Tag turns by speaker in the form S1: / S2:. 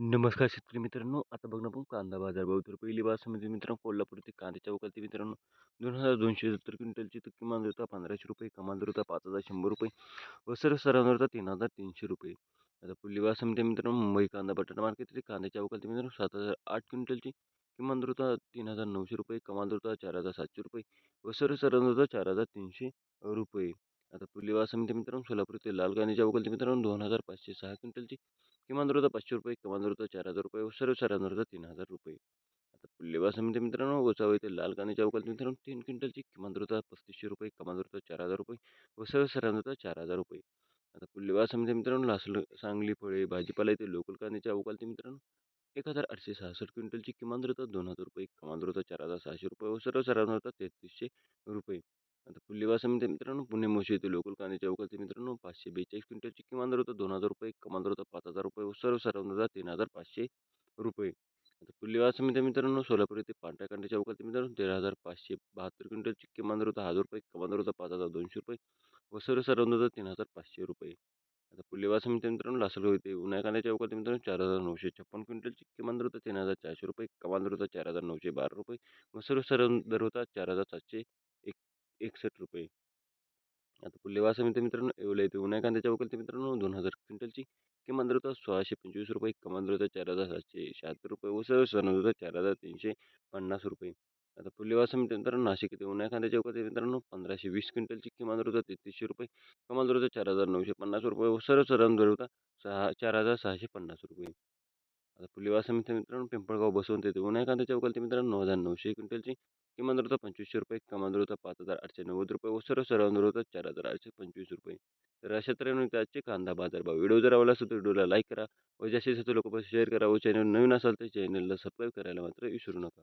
S1: नमस्कार शेतकरी मित्रांनो आता बघ ना आपण कांदा बाजार भाव. तर पहिली बाजारामध्ये म्हणजे मित्रांनो कोल्हापूर ते कांद्याच्या वकालती मित्रांनो दोन हजार दोनशे सत्तर क्विंटलची तर किमान होता पंधराशे रुपये. कमाल दर होता पाच हजार शंभर रुपये. व सर्व सरांवर होता तीन हजार तीनशे रुपये. आता पुढली समिती म्हणजे मित्रांनो मुंबई कांदा बटाटा मार्केट ते कांद्याच्या वकालती मित्रांनो सात हजार आठ क्विंटलची किमान दर होता तीन हजार नऊशे रुपये. कमाल दर होता चार हजार सातशे रुपये. व सर्व सरांवर होता चार हजार तीनशे रुपये. आता पुढली समिती मित्रांनो सोलापूर ते लाल कांद्याच्या वकालती मित्रांनो दोन हजार पाचशे सहा क्विंटलची किमान दर होता पाचशे रुपये किमान दर होता चार हजार रुपये व सर्व सरांवर होता तीन हजार रुपये. आता पुढले समिती मित्रांनो गोसावी ते लाल कांद्याच्या वकालती मित्रांनो तीन क्विंटलची किमान दर होता पस्तीसशे रुपये किमान दर होता चार हजार रुपये व सर्व सरांवर होता चार हजार रुपये. आता पुढले समिती मित्रांनो लासल सांगली फळे भाजीपाला येते लोकल कांद्याच्या वकालती मित्रांनो एक हजार आठशे सहासष्ट क्विंटलची किमान दर होता दोन हजार रुपये किमान दर होता चार हजार सहाशे रुपये व सर्व सरांवर होता तेहतीसशे रुपये. आता पुढली समिती मित्रांनो पुणे मोशी येथे लोकल कांद्याच्या वकालती मित्रांनो पाचशे बेचाळीस क्विंटलची किमान दर होता दोन हजार रुपये कमाल दर होता पाच हजार रुपये. व सर्व सरांवर तीन हजार पाचशे रुपये. आता पुढली समिती मित्रांनो सोलापूर येथे पांढऱ्या कांद्याच्या वकालती मित्रांनो तेरा हजार पाचशे बहात्तर क्विंटलची किमान दर होता हजार रुपये कमाल दर होता पाच हजार दोनशे रुपये. व सर्व सरांवर होता तीन हजार पाचशे रुपये. आता पुढली समिती मित्रांनो लासलगाव येथे. उन्हाळ्या कांद्याच्या वकालती मित्रांनो चार हजार नऊशे छप्पन क्विंटलची किमान दर होता तीन हजार चारशे रुपये कमाल दर होता चार हजार नऊशे बारा रुपये. व सर्व सर्व दर होता चार हजार सातशे एकसष्ट रुपये. आता पुल्लेवा समिती मित्रांनो येवला येते उन्हाळ्या कांद्याच्या वकालती मित्रांनो दोन हजार क्विंटलची किमान दर होता सोळाशे पंचवीस रुपये कमान दर होता चार हजार सातशे शहात्तर रुपये व सर्व सरांवर होता चार हजार तीनशे पन्नास रुपये. आता पुल्लेवा समिती मित्रांनो नाशिक येथे उन्हाळ्या कांद्याच्या वकालती मित्रांनो पंधराशे वीस क्विंटलची किमान दर होता तेहतीसशे रुपये कमाल दर होता चार हजार नऊशे पन्नास रुपये व सर्व सरांवर दर होता सहा चार हजार सहाशे पन्नास रुपये. आता पुल्लेवा समिती मित्रांनो पिंपळगाव बसवंत येथे उन्हाळ्या कांद्याच्या वकालती मित्रांनो नऊ हजार नऊशे क्विंटलची किमान दर होता पंचवीसशे रुपये कमान दर होता पाच हजार आठशे नव्वद रुपये व सर्व सरांवर दर होता चार हजार आठशे पंचवीस रुपये. तर अशा तऱ्हेने त्याचे कांदा बाजार भाव. व्हिडिओ जर आवडला असेल तर व्हिडिओला लाईक करा व जास्तीत जास्त लोकांपासून शेअर करा. व चॅनल नवीन असाल तर चॅनलला सबस्क्राईब करायला मात्र विसरू नका.